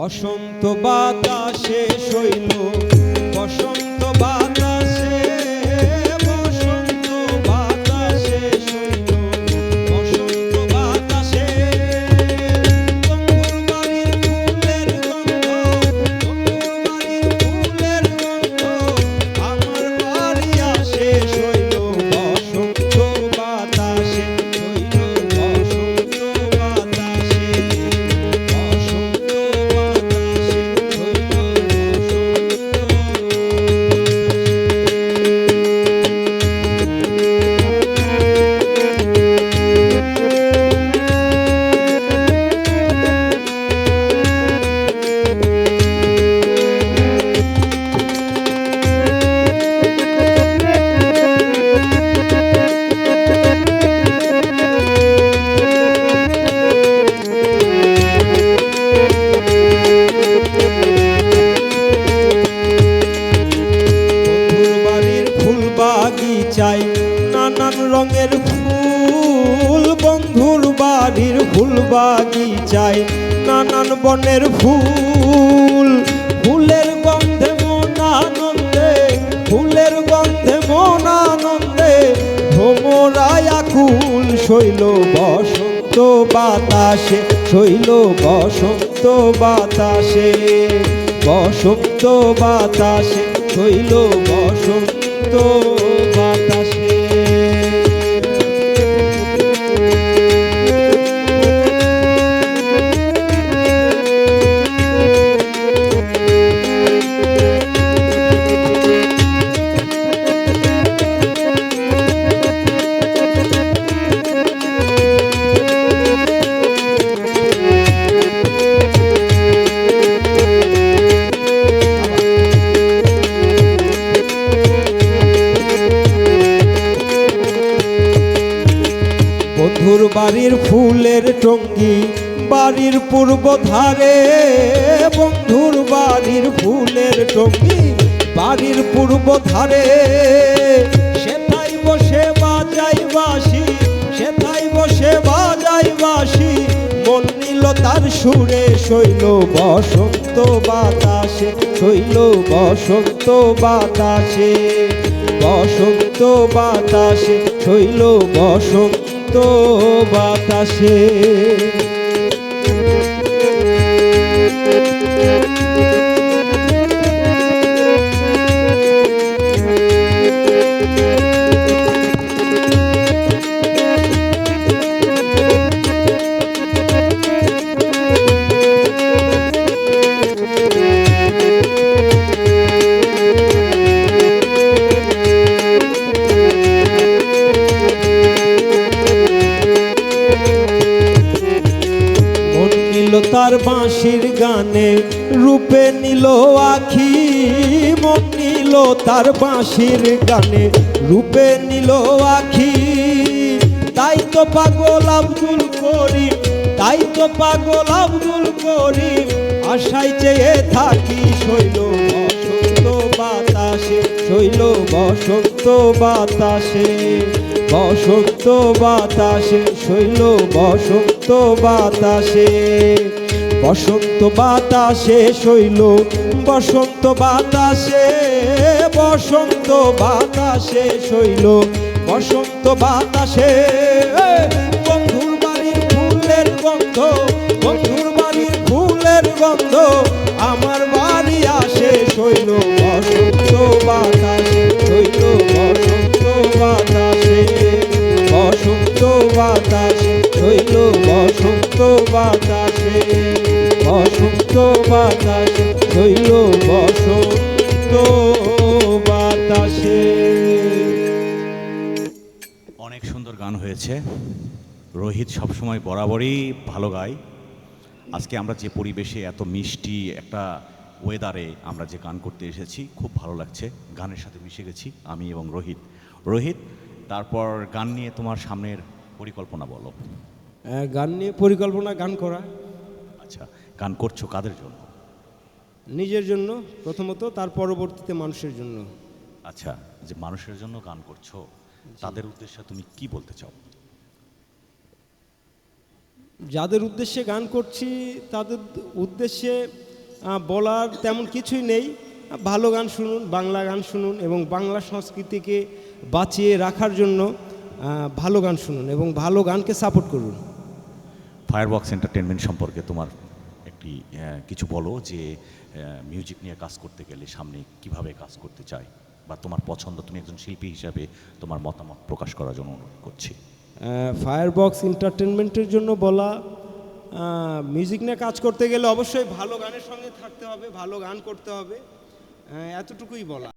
বসন্ত বাতাসে শৈল বসন্ত রঙের ফুল, বন্ধুর বাড়ির ফুল বাগিচায় নানান বনের ফুল, ফুলের গন্ধে মন আনন্দে, ফুলের গন্ধে মন আনন্দে ভ্রমরায় আকুল শৈল বসন্ত বাতাসে, শৈল বসন্ত বাতাসে বসন্ত বাতাসে, শৈল বসন্ত বন্ধুর বাড়ির ফুলের টঙ্গি, বাড়ির পূর্ব ধারে। বন্ধুর বাড়ির ফুলের টঙ্গি, বাড়ির পূর্ব ধারে। সেথাই বসে বাজাই বাসি সেথাই বসে বাজাই বাসি মন নিল তার সুরে, শৈল বসন্ত বাতাসে, শৈল বসন্ত বাতাসে। বসন্ত বাতাসে, শৈল বসন্ত বাতাসে। তার বাঁশির গানে রূপে নিল আখি, মন নিল তার বাঁশির গানে রূপে নিল আখি। তাই তো পাগল আব্দুল করিম, তাই তো পাগল আব্দুল করিম, আশায় চেয়ে থাকি শৈল বসন্ত বাতাসে, শৈল বসন্ত বাতাসে বসন্ত বাতাসে, শৈল বসন্ত বাতাসে। বসন্ত বাতাসে শৈল, বসন্ত বাতাসে বসন্ত বাতাসে শৈল, বসন্ত বাতাসে। বন্ধুর বাড়ির ফুলের গন্ধ, বন্ধুর বাড়ির ফুলের গন্ধ, আমার বাড়ি আসে শৈল, বসন্ত বাতাসে শৈল, বসন্ত বাতাসে। বসন্ত বাতাসে শৈল, বসন্ত বাতাসে বাতাসে বসন্ত বাতাসে। অনেক সুন্দর গান হয়েছে। রোহিত সবসময় বরাবরই ভালো গায়। আজকে আমরা যে পরিবেশে এত মিষ্টি একটা ওয়েদারে আমরা যে গান করতে এসেছি, খুব ভালো লাগছে। গানের সাথে মিশে গেছি আমি এবং রোহিত। রোহিত, তারপর গান নিয়ে তোমার সামনের পরিকল্পনা বলো। গান নিয়ে পরিকল্পনা গান করা। আচ্ছা গান করছ কাদের জন্য? নিজের জন্য প্রথমত তার পরবর্তীতে মানুষের জন্য। আচ্ছা যে মানুষের জন্য গান করছ তাদের উদ্দেশ্যে তুমি কি বলতে চাও? যাদের উদ্দেশ্যে গান করছি তাদের উদ্দেশ্যে বলার তেমন কিছুই নেই। ভালো গান শুনুন বাংলা গান শুনুন এবং বাংলা সংস্কৃতিকে বাঁচিয়ে রাখার জন্য ভালো গান শুনুন এবং ভালো গানকে সাপোর্ট করুন। ফায়ারবক্স এন্টারটেনমেন্ট সম্পর্কে তোমার একটি কিছু বলো যে মিউজিক নিয়ে কাজ করতে গেলে সামনে কীভাবে কাজ করতে চাই বা তোমার পছন্দ, তুমি একজন শিল্পী হিসাবে তোমার মতামত প্রকাশ করার জন্য অনুরোধ করছি। ফায়ারবক্স এন্টারটেনমেন্টের জন্য বলা মিউজিক নিয়ে কাজ করতে গেলে অবশ্যই ভালো গানের সঙ্গে থাকতে হবে, ভালো গান করতে হবে এতটুকুই বলা।